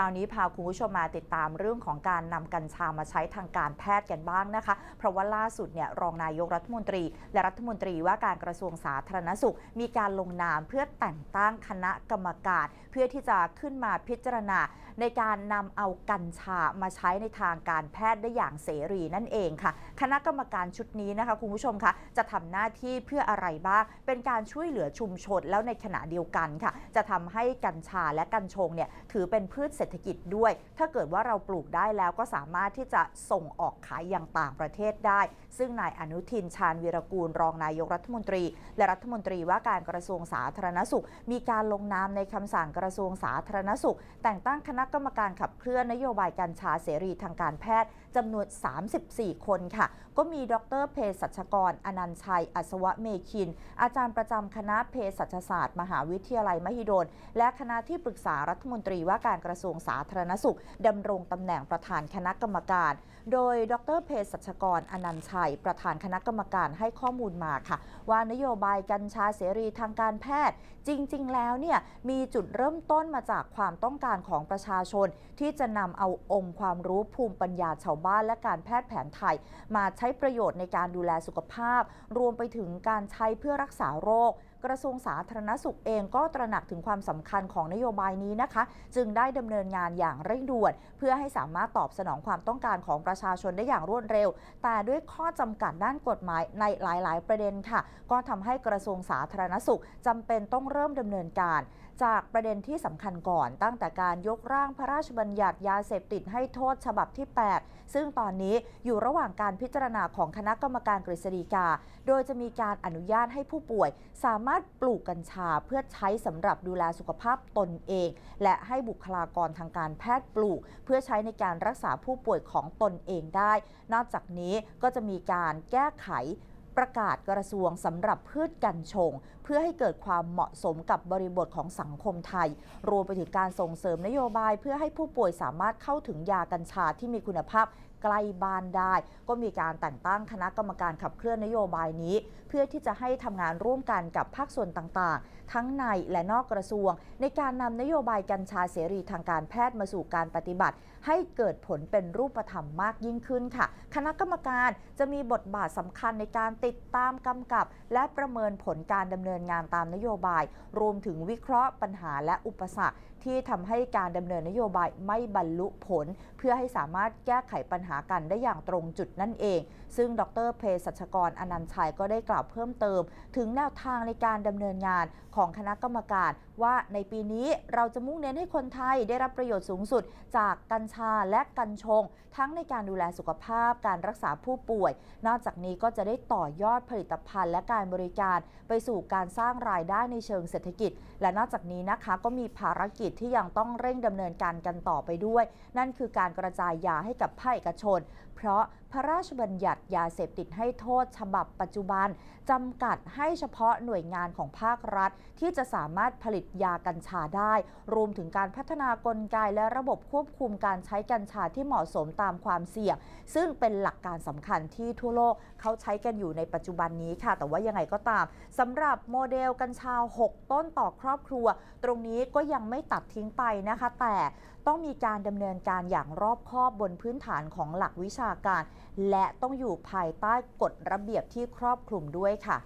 คราวนี้พาคุณผู้ชมมาติดตามเรื่องของการนำกัญชามาใช้ทางการแพทย์กันบ้างนะคะ เพราะว่าล่าสุดเนี่ยรองนายกรัฐมนตรี และรัฐมนตรีว่าการกระทรวงสาธารณสุข มีการลงนามเพื่อแต่งตั้งคณะกรรมการ เพื่อที่จะขึ้นมาพิจารณา ในการนำเอากัญชามาใช้ในทางการแพทย์ได้อย่างเสรีนั่นเองค่ะ คณะกรรมการชุดนี้นะคะคุณผู้ชมคะจะทำหน้าที่เพื่ออะไรบ้าง เป็นการช่วยเหลือชุมชนแล้วในขณะเดียวกันค่ะ จะทำให้กัญชาและกัญชงเนี่ยถือเป็นพืชเศรษฐกิจด้วย ถ้าเกิดว่าเราปลูกได้แล้วก็สามารถที่จะส่งออกขายอย่างต่างประเทศได้ ซึ่งนายอนุทินชาญวีรกูลรองนายกรัฐมนตรี และรัฐมนตรีว่าการกระทรวงสาธารณสุข มีการลงนามในคำสั่งกระทรวงสาธารณสุข แต่งตั้งคณะกรรมการขับเคลื่อนนโยบายกัญชาเสรีทางการแพทย์จำนวน 34 คนค่ะ ก็มีดรเภสัชกร อนันชัย อัศวะเมคิน อาจารย์ประจำคณะเภสัชศาสตร์ มหาวิทยาลัยมหิดล และคณะที่ปรึกษารัฐมนตรีว่าการกระทรวงสาธารณสุขดำรงตำแหน่งประธานคณะกรรมการ โดยดรเภสัชกร อนันชัย ประธานคณะกรรมการให้ข้อมูลมาค่ะ ว่านโยบายกัญชาเสรีทางการแพทย์ จริง ๆ แล้วเนี่ยมีจุดเริ่มต้นมาจากความต้องการของประชาาชน ที่จะนำเอาองค์ความรู้ภูมิปัญญาชาวบ้านและการแพทย์แผนไทย มาใช้ประโยชน์ในการดูแลสุขภาพ รวมไปถึงการใช้เพื่อรักษาโรคกระทรวงสาธารณสุขเองก็ตระหนักถึงความสำคัญของนโยบายนี้นะคะ จึงได้ดำเนินงานอย่างเร่งด่วน เพื่อให้สามารถตอบสนองความต้องการของประชาชนได้อย่างรวดเร็ว แต่ด้วยข้อจำกัดด้านกฎหมายในหลาย ๆ ประเด็นค่ะ ก็ทำให้กระทรวงสาธารณสุขจำเป็นต้องเริ่มดำเนินการ จากประเด็นที่สำคัญก่อน ตั้งแต่การยกร่างพระราชบัญญัติยาเสพติดให้โทษฉบับที่ 8 ซึ่งตอนนี้อยู่ระหว่างการพิจารณาของคณะกรรมการกฤษฎีกา โดยจะมีการอนุญาตให้ผู้ป่วย สามารถปลูกกัญชาเพื่อใช้สำหรับดูแลสุขภาพตนเอง และให้บุคลากรทางการแพทย์ปลูก เพื่อใช้ในการรักษาผู้ป่วยของตนเองได้ นอกจากนี้ก็จะมีการแก้ไข ประกาศกระทรวงสำหรับพืชกัญชง เพื่อให้เกิดความเหมาะสมกับบริบทของสังคมไทย รวมไปถึงการส่งเสริมนโยบาย เพื่อให้ผู้ป่วยสามารถเข้าถึงยากัญชาที่มีคุณภาพ ใกล้บ้านได้ ก็มีการแต่งตั้งคณะกรรมการขับเคลื่อนนโยบายนี้ เพื่อที่จะให้ทำงานร่วมกันกับภาคส่วนต่างๆ ทั้งในและนอกกระทรวง ในการนำนโยบายกัญชาเสรีทางการแพทย์มาสู่การปฏิบัติ ให้เกิดผลเป็นรูปธรรมมากยิ่งขึ้นค่ะ คณะกรรมการจะมีบทบาทสำคัญในการติดตามกำกับ และประเมินผลการดำเนินงานตามนโยบาย รวมถึงวิเคราะห์ปัญหาและอุปสรรคที่ทำให้การดำเนินนโยบายไม่บรรลุผล เพื่อให้สามารถแก้ไขปัญหากันได้อย่างตรงจุดนั่นเอง ซึ่งดรเพสัชกรอนันต์ชัยก็ได้กล่าวเพิ่มเติม ถึงแนวทางในการดำเนินงานของคณะกรรมการ ว่าในปีนี้เราจะมุ่งเน้นให้คนไทยได้รับประโยชน์สูงสุด จากกัญชาและกัญชง ทั้งในการดูแลสุขภาพการรักษาผู้ป่วย นอกจากนี้ก็จะได้ต่อยอดผลิตภัณฑ์และการบริการ ไปสู่การสร้างรายได้ในเชิงเศรษฐกิจ และนอกจากนี้นะคะก็มีภารกิจที่ยังต้องเร่งดำเนินการกันต่อไปด้วย นั่นคือการกระจายยาให้กับภาคเอกชน เพราะพระราชบัญญัติยาเสพติดให้โทษฉบับปัจจุบันจำกัดให้เฉพาะหน่วยงานของภาครัฐ ที่จะสามารถผลิตยากัญชาได้ รวมถึงการพัฒนากลไกและระบบควบคุมการใช้กัญชาที่เหมาะสมตามความเสี่ยง ซึ่งเป็นหลักการสำคัญที่ทั่วโลกเขาใช้กันอยู่ในปัจจุบันนี้ค่ะ แต่ว่ายังไงก็ตามสำหรับโมเดลกัญชา 6 ต้นต่อครอบครัว ตรงนี้ก็ยังไม่ตัดทิ้งไปนะคะ แต่ต้องมีการดำเนินการอย่างรอบคอบบนพื้นฐานของหลักวิชาการ และต้องอยู่ภายใต้กฎระเบียบที่ครอบคลุมด้วยค่ะ